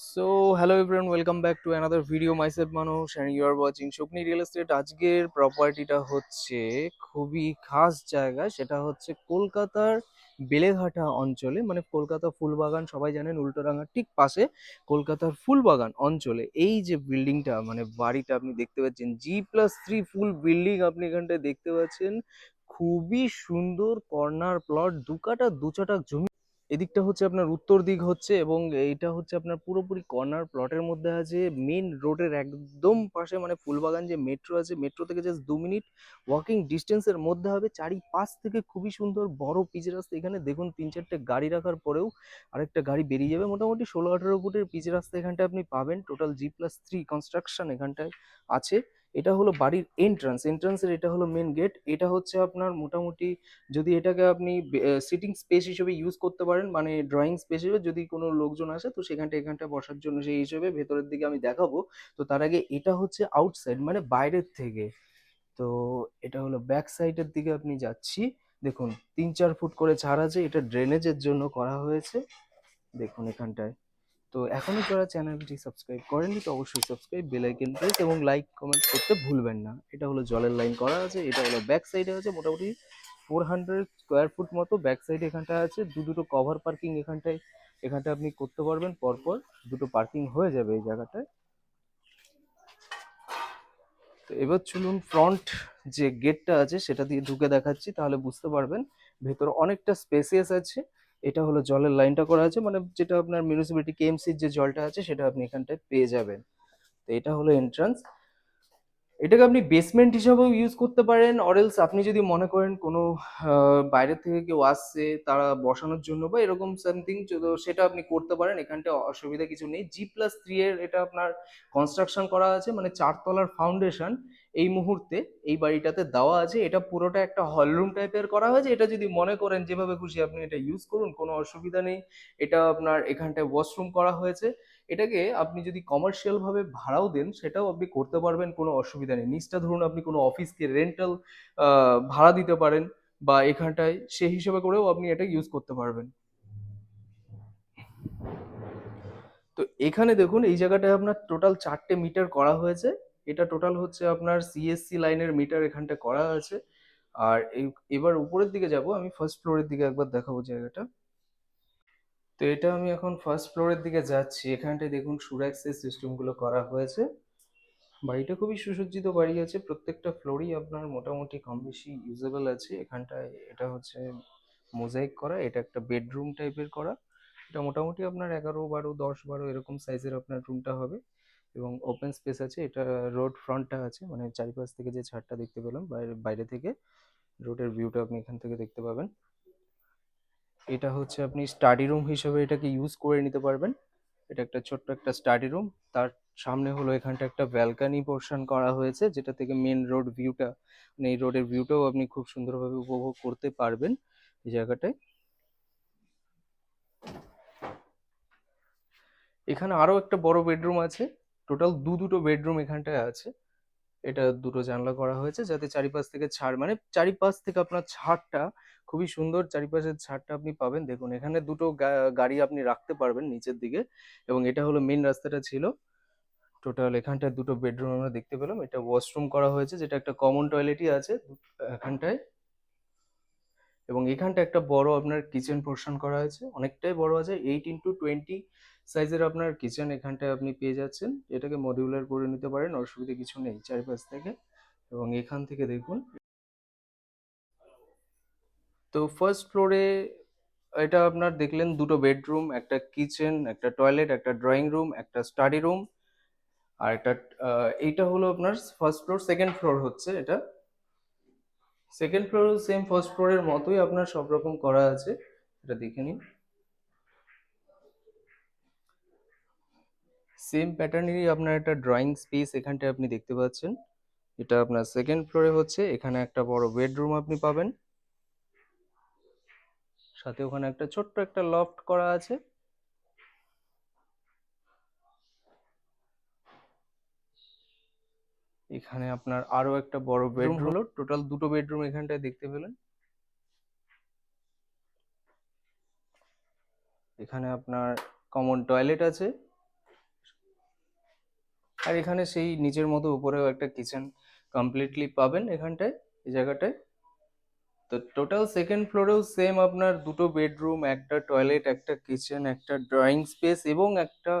So hello everyone welcome back to another video myself মানুষ and you are watching Shakuni real estate আজকের প্রপার্টিটা হচ্ছে খুবই খাস জায়গা সেটা হচ্ছে কলকাতার বেলেঘাটা অঞ্চলে মানে কলকাতা ফুলবাগান সবাই জানেন উল্টোডাঙ্গার ঠিক পাশে কলকাতার ফুলবাগান অঞ্চলে। এই যে বিল্ডিংটা মানে বাড়িটা আপনি দেখতে পাচ্ছেন G plus three full building আপনি এখানটায় দেখতে পাচ্ছেন। খুবই সুন্দর কর্নার প্লট দু কাটা দু চাটাক জমি এদিকটা হচ্ছে আপনার উত্তর দিক হচ্ছে এবং এইটা হচ্ছে আপনার পুরোপুরি কর্নার প্লটের মধ্যে আছে মেন রোডের একদম পাশে মানে ফুলবাগান যে মেট্রো আছে মেট্রো থেকে জাস্ট দু মিনিট ওয়াকিং ডিস্টেন্সের মধ্যে হবে। চারিপাশ থেকে খুবই সুন্দর বড় পিচ রাস্তা। এখানে দেখুন তিন চারটে গাড়ি রাখার পরেও আরেকটা গাড়ি বেরিয়ে যাবে। মোটামুটি ষোলো আঠেরো ফুটের পিচ রাস্তা এখানটায় আপনি পাবেন। Total G plus three construction এখানটায় আছে। এটা হলো বাড়ির এন্ট্রান্স এন্ট্রান্সের এটা হলো মেন গেট এটা হচ্ছে আপনার মোটামুটি যদি এটাকে আপনি সিটিং স্পেস হিসেবে ইউজ করতে পারেন মানে ড্রয়িং স্পেস হিসেবে যদি কোনো লোকজন আসে, তো সেখানটা, এখানটা বসার জন্য সেই হিসেবে ভেতরের দিকে আমি দেখাবো। তো তার আগে এটা হচ্ছে আউটসাইড মানে বাইরের থেকে। তো এটা হলো ব্যাক সাইডের দিকে আপনি যাচ্ছি। দেখুন, তিন চার ফুট করে ছাড় আছে, এটা ড্রেনেজের জন্য করা হয়েছে। দেখুন এখানটায়। তো এখনও যারা চ্যানেলটি সাবস্ক্রাইব করেননি, তো অবশ্যই সাবস্ক্রাইব বেল আইকন প্রেস এবং লাইক কমেন্ট করতে ভুলবেন না। এটা হলো জলের লাইন করা আছে, এটা হলো ব্যাক সাইডে আছে, মোটামুটি ফোর হান্ড্রেড স্কোয়ার ফুট মতো ব্যাক সাইড এখানটায় আছে। দু দুটো কভার পার্কিং এখানটায়, এখানটা আপনি করতে পারবেন, পরপর দুটো পার্কিং হয়ে যাবে এই জায়গাটায়। তো এবার চলুন ফ্রন্ট যে গেটটা আছে, সেটা দিয়ে ঢুকে দেখাচ্ছি, তাহলে বুঝতে পারবেন, ভেতরে অনেকটা স্পেসিয়াস আছে। এটা হলো জলের লাইনটা করা আছে মানে যেটা আপনার মিউনিসিপ্যালিটি কেএমসির যে জলটা আছে সেটা আপনি এখানটায় পেয়ে যাবেন। তো এটা হলো এন্ট্রান্স এটাকে আপনি বেসমেন্ট হিসাবেও ইউজ করতে পারেন অরেলস আপনি যদি মনে করেন কোনো বাইরে থেকে কেউ আসছে, তারা বসানোর জন্য বা এরকম সামথিং সেটা আপনি করতে পারেন। এখানটা অসুবিধা কিছু নেই। জি প্লাস থ্রি এর এটা আপনার কনস্ট্রাকশন করা আছে মানে চারতলার ফাউন্ডেশন এই মুহূর্তে এই বাড়িটাতে দেওয়া আছে। এটা পুরোটা একটা হলরুম টাইপের করা হয়েছে। এটা যদি মনে করেন যেভাবে খুশি আপনি এটা ইউজ করুন, কোনো অসুবিধা নেই। এটা আপনার এখানটায় ওয়াশরুম করা হয়েছে। এটাকে আপনি যদি কমার্শিয়াল ভাবে ভাড়াও দেন, সেটাও আপনি করতে পারবেন, কোনো অসুবিধা নেই। নিচটা ধরুন আপনি কোনো অফিসকে রেন্টাল ভাড়া দিতে পারেন বা এখানটায় সেই হিসেবে করেও আপনি এটা ইউজ করতে পারবেন। তো এখানে দেখুন, এই জায়গাটায় আপনার টোটাল চারটে মিটার করা হয়েছে। এটা টোটাল হচ্ছে আপনার সিএসসি লাইনের মিটার এখানটা করা আছে। আর এবার উপরের দিকে যাব, আমি ফার্স্ট ফ্লোরের দিকে একবার দেখাবো জায়গাটা। তো এটা আমি এখন ফার্স্ট ফ্লোরের দিকে যাচ্ছি। এখানটায় দেখুন সুরাক্সের সিস্টেমগুলো করা হয়েছে। বাড়িটা খুবই সুসজ্জিত বাড়ি আছে। প্রত্যেকটা ফ্লোরই আপনার মোটামুটি কম বেশি ইউজেবল আছে। এখানটায় এটা হচ্ছে মোজাইক করা, এটা একটা বেডরুম টাইপের করা। এটা মোটামুটি আপনার এগারো বারো, দশ বারো এরকম সাইজের আপনার রুমটা হবে। এবং ওপেন স্পেস আছে, এটা রোড ফ্রন্টটা আছে মানে চারিপাশ থেকে যে ছাদটা দেখতে পেলাম, বাইরে থেকে রোডের ভিউটা আপনি এখান থেকে দেখতে পাবেন। এটা হচ্ছে আপনি স্টাডি রুম হিসেবে এটাকে ইউজ করে নিতে পারবেন। এটা একটা ছোট্ট একটা স্টাডি রুম তার সামনে হলো এখানটা একটা ব্যালকানি পোর্শন করা হয়েছে, যেটা থেকে মেন রোড ভিউটা মানে এই রোডের ভিউটাও আপনি খুব সুন্দরভাবে উপভোগ করতে পারবেন এই জায়গাটায়। এখানে আরও একটা বড় বেডরুম আছে টোটাল দু দুটো বেডরুম এখানটায় আছে। এটা দুটো জানলা করা হয়েছে, যাতে চারিপাশ থেকে ছাড় মানে চারিপাশ থেকে আপনার ছাড়টা খুবই সুন্দর, চারিপাশের ছাদটা আপনি পাবেন। দেখুন, এখানে দুটো গাড়ি আপনি রাখতে পারবেন নিচের দিকে এবং এটা হলো মেন রাস্তাটা ছিল। টোটাল এখানটায় দুটো বেডরুম আমরা দেখতে পেলাম। এটা ওয়াশরুম করা হয়েছে, যেটা একটা কমন টয়লেটই আছে এখানটায়। এবং এখানটা একটা বড় আপনার কিচেন পোর্শন করা হয়েছে। অনেকটাই বড় আছে এইট ইন্টু টোয়েন্টি সাইজের আপনার কিচেন এখানটায় আপনি পেয়ে যাচ্ছেন। এটাকে মডিউলার করে নিতে পারেন, অসুবিধা কিছু নেই চারিপাশ থেকে। এবং এখান থেকে দেখুন। তো ফার্স্ট ফ্লোরে এটা আপনার দেখলেন দুটো বেডরুম একটা কিচেন একটা টয়লেট একটা ড্রয়িং রুম একটা স্টাডি রুম আর একটা এইটা হলো আপনার ফার্স্ট ফ্লোর সেকেন্ড ফ্লোর হচ্ছে এটা। সেকেন্ড ফ্লোর সেম ফার্স্ট ফ্লোরের মতোই আপনার সব রকম করা আছে। এটা দেখে নিন। সেম প্যাটার্নেরই আপনার একটা ড্রয়িং স্পেস এখানটায় আপনি দেখতে পাচ্ছেন। এটা আপনার সেকেন্ড ফ্লোরে হচ্ছে এখানে একটা বড় বেডরুম আপনি পাবেন। সাথে ওখানে একটা ছোট্ট একটা লফট করা আছে। এখানে আপনার আরও একটা বড় বেডরুম হলো? টোটাল দুটো বেডরুম এখানটায় দেখতে পেলেন। এখানে আপনার কমন টয়লেট আছে। আর এখানে সেই নিচের মতো উপরেও একটা কিচেন কমপ্লিটলি পাবেন এখানটায়, এই জায়গাটায়। তো টোটাল সেকেন্ড ফ্লোরেও সেম আপনার দুটো বেডরুম একটা টয়লেট একটা কিচেন একটা ড্রয়িং স্পেস এবং একটা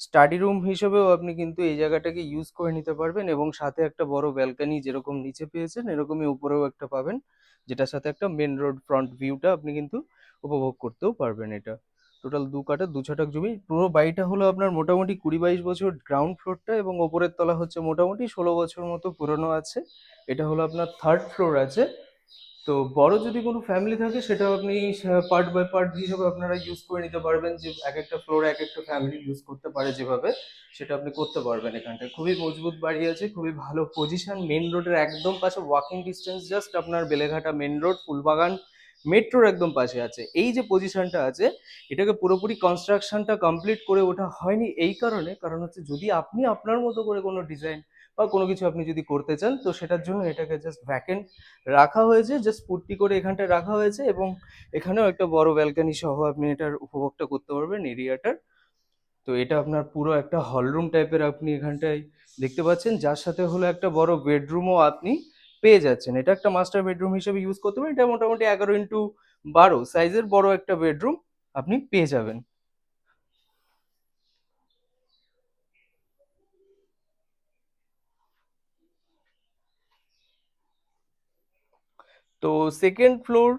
স্টাডি রুম হিসেবেও আপনি কিন্তু এই জায়গাটাকে ইউজ করে নিতে পারবেন এবং সাথে একটা বড় ব্যালকনি যেরকম নিচে পেয়েছেন, এরকমই উপরেও একটা পাবেন, যেটার সাথে একটা মেন রোড ফ্রন্ট ভিউটা আপনি কিন্তু উপভোগ করতেও পারবেন এটা। টোটাল দু কাঠা, দু ছটাক জমি। পুরো বাড়িটা হলো আপনার মোটামুটি কুড়ি বাইশ বছর গ্রাউন্ড ফ্লোরটা এবং ওপরের তলা হচ্ছে মোটামুটি ষোলো বছর মতো পুরনো আছে। এটা হলো আপনার থার্ড ফ্লোর আছে। তো বড় যদি কোনো ফ্যামিলি থাকে সেটা আপনি পার্ট বাই পার্ট হিসেবে আপনারা ইউজ করে নিতে পারবেন যে এক একটা ফ্লোরে এক একটা ফ্যামিলি ইউজ করতে পারে যেভাবে, সেটা আপনি করতে পারবেন এখানটায়। খুবই মজবুত বাড়ি আছে, খুবই ভালো পজিশন মেন রোডের একদম পাশে ওয়াকিং ডিস্টেন্স জাস্ট আপনার বেলেঘাটা মেন রোড ফুলবাগান মেট্রোর একদম পাশে আছে। এই যে পজিশনটা আছে, এটাকে পুরোপুরি কনস্ট্রাকশনটা কমপ্লিট করে ওঠা হয়নি এই কারণে। কারণ হচ্ছে যদি আপনি আপনার মতো করে কোনো ডিজাইন বা কোনো কিছু আপনি যদি করতে চান, তো সেটার জন্য এটাকে জাস্ট ভ্যাকেন্ট রাখা হয়েছে জাস্ট পুট্টি করে এখানটায় রাখা হয়েছে এবং এখানেও একটা বড় ব্যালকানি সহ আপনি এটার উপভোগটা করতে পারবেন এরিয়াটার তো এটা আপনার পুরো একটা হলরুম টাইপের আপনি এখানটায় দেখতে পাচ্ছেন। যার সাথে হলো একটা বড় বেডরুমও আপনি পেয়ে যাচ্ছেন। এটা একটা মাস্টার বেডরুম হিসেবে ইউজ করতে পারেন। এটা মোটামুটি এগারো ইন্টু বারো। সাইজের বড় একটা বেডরুম আপনি পেয়ে যাবেন। তো সেকেন্ড ফ্লোর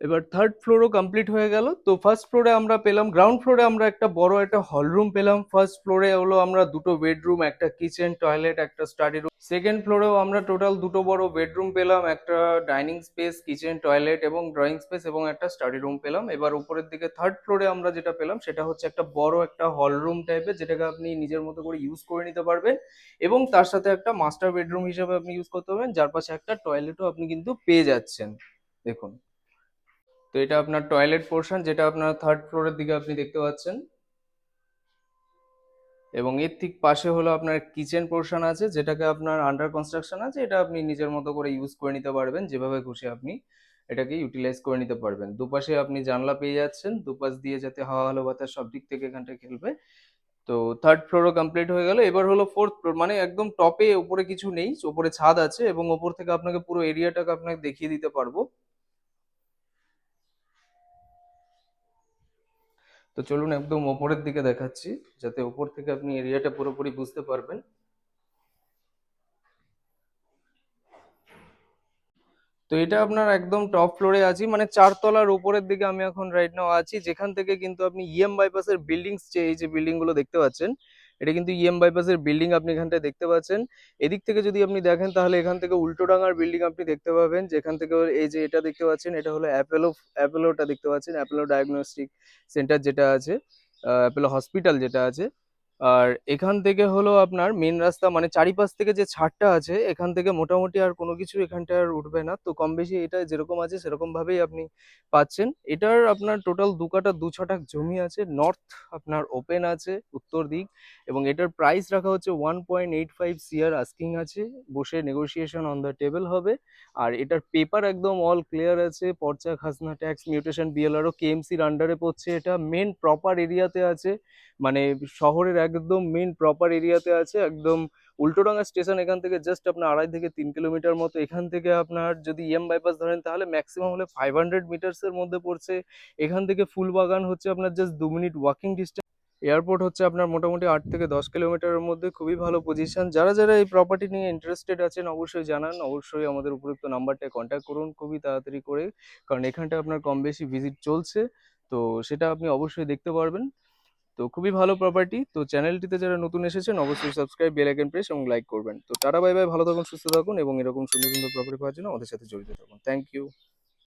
এবার থার্ড ফ্লোরও কমপ্লিট হয়ে গেল। তো ফার্স্ট ফ্লোরে আমরা পেলাম গ্রাউন্ড ফ্লোরে আমরা একটা বড় একটা হল রুম পেলাম। ফার্স্ট ফ্লোরে হলো আমরা দুটো বেডরুম একটা কিচেন টয়লেট একটা স্টাডি রুম সেকেন্ড ফ্লোরেও আমরা টোটাল দুটো বড় বেডরুম পেলাম, একটা ডাইনিং স্পেস কিচেন টয়লেট এবং ড্রয়িং স্পেস এবং একটা স্টাডি রুম পেলাম। এবার উপরের দিকে থার্ড ফ্লোরে আমরা যেটা পেলাম, সেটা হচ্ছে একটা বড় একটা হল রুম টাইপের যেটাকে আপনি নিজের মতো করে ইউজ করে নিতে পারবেন এবং তার সাথে একটা মাস্টার বেডরুম হিসেবে আপনি ইউজ করতে পারবেন। যার পাশে একটা টয়লেটও আপনি কিন্তু পেয়ে যাচ্ছেন। দেখুন। তো এটা আপনার টয়লেট পোর্শন যেটা আপনার থার্ড ফ্লোরের দিকে আপনি দেখতে পাচ্ছেন। এবং এর ঠিক পাশে হলো আপনার কিচেন পোর্শন আছে, যেটাকে আপনার আন্ডার কনস্ট্রাকশন আছে, এটা আপনি নিজের মতো করে ইউজ করে নিতে পারবেন, যেভাবে খুশি আপনি এটাকে ইউটিলাইজ করে নিতে পারবেন। দুপাশে আপনি জানলা পেয়ে যাচ্ছেন, দুপাশ দিয়ে যাতে হাওয়া আলো বাতাস সব দিক থেকে এখানটা খেলবে। তো থার্ড ফ্লোরও কমপ্লিট হয়ে গেল। এবার হলো ফোর্থ ফ্লোর মানে একদম টপে উপরে কিছু নেই, উপরে ছাদ আছে, এবং ওপর থেকে আপনাকে পুরো এরিয়াটাকে আপনাকে দেখিয়ে দিতে পারব। তো চলুন একদম ওপরের দিকে দেখাচ্ছি, যাতে ওপর থেকে আপনি এরিয়াটা পুরোপুরি বুঝতে পারবেন। তো এটা আপনার একদম টপ ফ্লোরে আছি মানে চারতলার উপরের দিকে আমি এখন রাইট নাও আছি, যেখান থেকে কিন্তু আপনি ইএম বাইপাসের বিল্ডিংস যে, এই যে বিল্ডিংগুলো দেখতে পাচ্ছেন এটা কিন্তু ইএম বাইপাসের বিল্ডিং আপনি এখানটায় দেখতে পাচ্ছেন। এদিক থেকে যদি আপনি দেখেন, তাহলে এখান থেকে উল্টোডাঙার বিল্ডিং আপনি দেখতে পাবেন। যেখান থেকে এই যে এটা দেখতে পাচ্ছেন, এটা হলো অ্যাপেলো অ্যাপেলোটা দেখতে পাচ্ছেন অ্যাপেলো ডায়াগনস্টিক সেন্টার যেটা আছে অ্যাপেলো হসপিটাল যেটা আছে। আর এখান থেকে হলো আপনার মেন রাস্তা মানে চারিপাশ থেকে যে ছাড়টা আছে, এখান থেকে মোটামুটি আর কোনো কিছু এখানটা আর উঠবে না। তো কম বেশি এটা যেরকম আছে সেরকম ভাবেই আপনি পাচ্ছেন। এটার আপনার টোটাল দু কাটা দু ছটাক জমি আছে। নর্থ আপনার ওপেন আছে, উত্তর দিক। এবং এটার প্রাইস রাখা হচ্ছে one point eight five CR asking আছে। বসে নেগোসিয়েশন অন দ্য টেবিল হবে। আর এটার পেপার একদম অল ক্লিয়ার আছে। পর্চা, খাজনা ট্যাক্স মিউটেশন বিএলআরও কেএমসির আন্ডারে পড়ছে। এটা মেন প্রপার এরিয়াতে আছে। মানে শহরের একদম মেন প্রপার এরিয়াতে আছে, একদম উল্টোডাঙ্গা স্টেশন এখান থেকে জাস্ট আপনার আড়াই থেকে তিন কিলোমিটার মতো এখান থেকে আপনার যদি ইএম বাইপাস ধরেন, তাহলে ম্যাক্সিমাম হলে ফাইভ হান্ড্রেড মিটার্সের মধ্যে পড়ছে। এখান থেকে ফুলবাগান হচ্ছে আপনার জাস্ট দু মিনিট ওয়াকিং ডিস্টেন্স এয়ারপোর্ট হচ্ছে আপনার মোটামুটি আট থেকে দশ কিলোমিটারের মধ্যে, খুবই ভালো পজিশন যারা যারা এই প্রপার্টি নিয়ে ইন্টারেস্টেড আছেন, অবশ্যই জানান। অবশ্যই আমাদের উপযুক্ত নাম্বারটায় কন্ট্যাক্ট করুন খুবই তাড়াতাড়ি করে, কারণ এখানটা আপনার কম বেশি ভিজিট চলছে। তো সেটা আপনি অবশ্যই দেখতে পারবেন। তো খুবই ভালো প্রপার্টি তো চ্যানেলটিতে যারা নতুন এসেছেন, অবশ্যই সাবস্ক্রাইব বেল আইকন প্রেস এবং লাইক করবেন। তো টাটা বাই বাই ভালো থাকুন, সুস্থ থাকুন এবং এরকম সুন্দর সুন্দর প্রপার্টি পাওয়ার জন্য আমাদের সাথে জড়িত থাকুন। Thank you